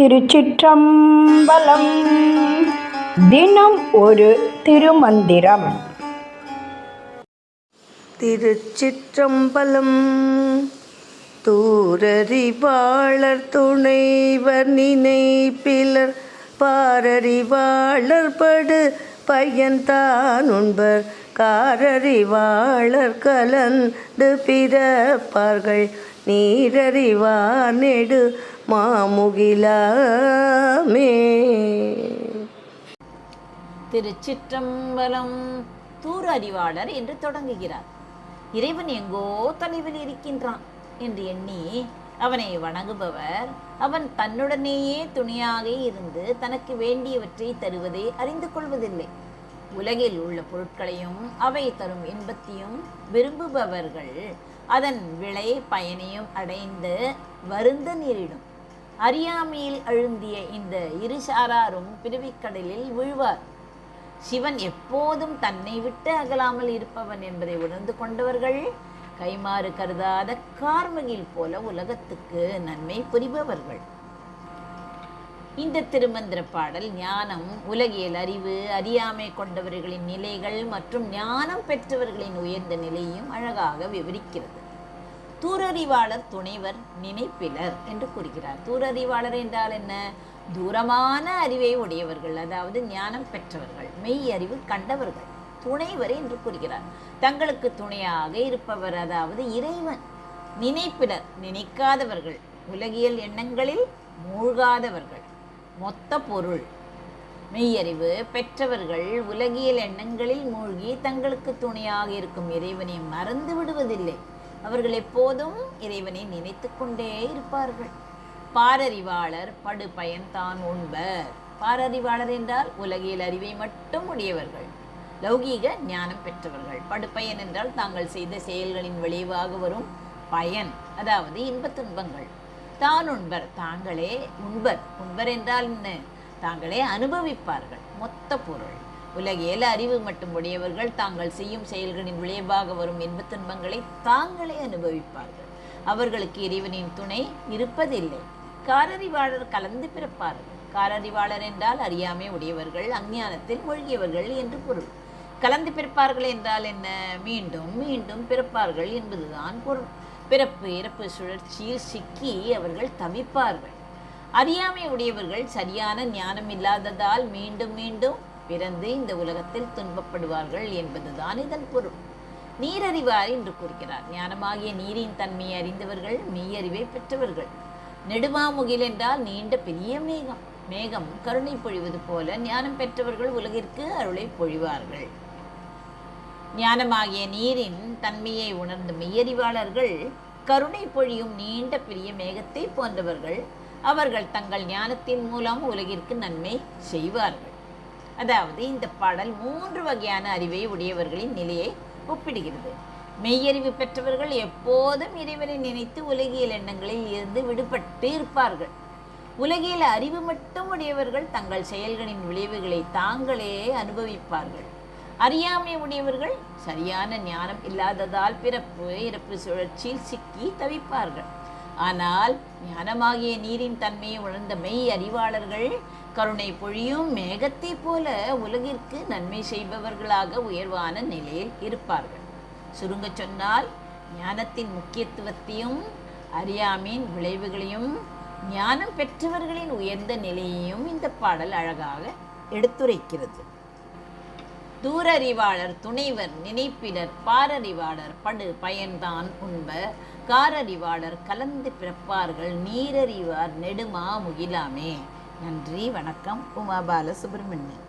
திருச்சிற்றம்பலம். தினம் ஒரு திருமந்திரம். திருச்சிற்றம்பலம். தூரறிவாளர் துணைவர் நினைப்பிலர். பாரறிவாளர் படு பையன்தான் உண்பர். காரறிவாளர் கலந்து பிறப்பார்கள். நீரறிவார் நெடு மாமுகிலாமே. திருச்சிற்றம்பலம் தூர் அறிவாளர் என்று தொடங்குகிறார். இறைவன் எங்கோ தொலைவில் இருக்கின்றான் என்று எண்ணி அவனை வணங்குபவர் அவன் தன்னுடனேயே துணையாக இருந்து தனக்கு வேண்டியவற்றை தருவதை அறிந்து கொள்வதில்லை. உலகில் உள்ள பொருட்களையும் அவை தரும் இன்பத்தையும் விரும்புபவர்கள் அதன் விளை பயனையும் அடைந்து வருந்த நேரிடும் அறியாமையில் அழுந்திய இந்த இருசாராரும் பிறவிக்கடலில் விழுவார். சிவன் எப்போதும் தன்னை விட்டு அகலாமல் இருப்பவன் என்பதை உணர்ந்து கொண்டவர்கள் கைமாறு கருதாத கார்மகில் போல உலகத்துக்கு நன்மை புரிபவர்கள். இந்த திருமந்திர பாடல் ஞானம் உலகியல் அறிவு அறியாமை கொண்டவர்களின் நிலைகள் மற்றும் ஞானம் பெற்றவர்களின் உயர்ந்த நிலையும் அழகாக விவரிக்கிறது. தூரறிவாளர் துணைவர் நினைப்பிலர் என்று கூறுகிறார். தூரறிவாளர் என்றால் என்ன? தூரமான அறிவை உடையவர்கள் அதாவது ஞானம் பெற்றவர்கள் மெய் அறிவு கண்டவர்கள் துணைவர் என்று கூறுகிறார். தங்களுக்கு துணையாக இருப்பவர் அதாவது இறைவன் நினைப்பிலர் நினைக்காதவர்கள் உலகியல் எண்ணங்களில் மூழ்காதவர்கள் மொத்த பொருள் மெய்யறிவு பெற்றவர்கள் உலகியல் எண்ணங்களில் மூழ்கி தங்களுக்கு துணையாக இருக்கும் இறைவனை மறந்து விடுவதில்லை. அவர்கள் எப்போதும் இறைவனை நினைத்து கொண்டே இருப்பார்கள். பாரறிவாளர் படு பயன்தான் உண்பர். பாரறிவாளர் என்றால் உலகியல் அறிவை மட்டும் உடையவர்கள். லௌகீக ஞானம் பெற்றவர்கள். படுப்பயன் என்றால் தாங்கள் செய்த செயல்களின் விளைவாக வரும் பயன் அதாவது இன்பத் துன்பங்கள். தான் உண்பர் தாங்களே உண்பர். உண்பர் என்றால் என்ன? தாங்களே அனுபவிப்பார்கள். மொத்த பொருள். உலகியல் அறிவு மட்டும் உடையவர்கள் தாங்கள் செய்யும் செயல்களின் விளைவாக வரும் இன்பத் துன்பங்களை தாங்களே அனுபவிப்பார்கள். அவர்களுக்கு இறைவனின் துணை இருப்பதில்லை. காரறிவாளர் கலந்து பிறப்பார்கள். காரறிவாளர் என்றால் அறியாமை உடையவர்கள் அஞ்ஞானத்தில் மூழ்கியவர்கள் என்று பொருள். கலந்து பிறப்பார்கள் என்றால் என்ன? மீண்டும் மீண்டும் பிறப்பார்கள் என்பதுதான் பொருள். பிறப்பு இறப்பு சுழற்சியில் சிக்கி அவர்கள் தவிப்பார்கள். அறியாமை உடையவர்கள் சரியான ஞானம் இல்லாததால் மீண்டும் மீண்டும் பிறந்து இந்த உலகத்தில் துன்பப்படுவார்கள் என்பதுதான் இதன் பொருள். நீரறிவார் என்று கூறுகிறார். ஞானமாகிய நீரின் தன்மையை அறிந்தவர்கள் மெய்யறிவை பெற்றவர்கள். நெடுமாமுகில் என்றால் நீண்ட பெரிய மேகம். மேகம் கருணை பொழிவது போல ஞானம் பெற்றவர்கள் உலகிற்கு அருளை பொழிவார்கள். ஞானமாகிய நீரின் தன்மையை உணர்ந்த மெய்யறிவாளர்கள் கருணை பொழியும் நீண்ட பெரிய மேகத்தை போன்றவர்கள். அவர்கள் தங்கள் ஞானத்தின் மூலம் உலகிற்கு நன்மை செய்வார்கள். அதாவது இந்த பாடல் மூன்று வகையான அறிவை உடையவர்களின் நிலையை ஒப்பிடுகிறது. மெய்யறிவு பெற்றவர்கள் எப்போதும் இறைவனை நினைத்து உலகியல் எண்ணங்களில் இருந்து விடுபட்டு இருப்பார்கள். உலகியல் அறிவு மட்டும் உடையவர்கள் தங்கள் செயல்களின் விளைவுகளை தாங்களே அனுபவிப்பார்கள். அறியாமை உடையவர்கள் சரியான ஞானம் இல்லாததால் பிறப்பு இறப்பு சுழற்சியில் சிக்கி தவிப்பார்கள். ஆனால் ஞானமாகிய நீரின் தன்மையை உணர்ந்த மெய் அறிவாளர்கள் கருணை பொழியும் மேகத்தை போல உலகிற்கு நன்மை செய்பவர்களாக உயர்வான நிலையில் இருப்பார்கள். சுருங்கச் சொன்னால் ஞானத்தின் முக்கியத்துவத்தையும் அறியாமையின் விளைவுகளையும் ஞானம் பெற்றவர்களின் உயர்ந்த நிலையையும் இந்த பாடல் அழகாக எடுத்துரைக்கிறது. தூரறிவாளர் துணைவர் நினைப்பிடர் பாரறிவாளர் படு பயன்தான் உண்ப காரறிவாளர் கலந்து பிறப்பார்கள் நீரறிவார் நெடுமா முகிலாமே. நன்றி வணக்கம். உமா பாலசுப்ரமணியன்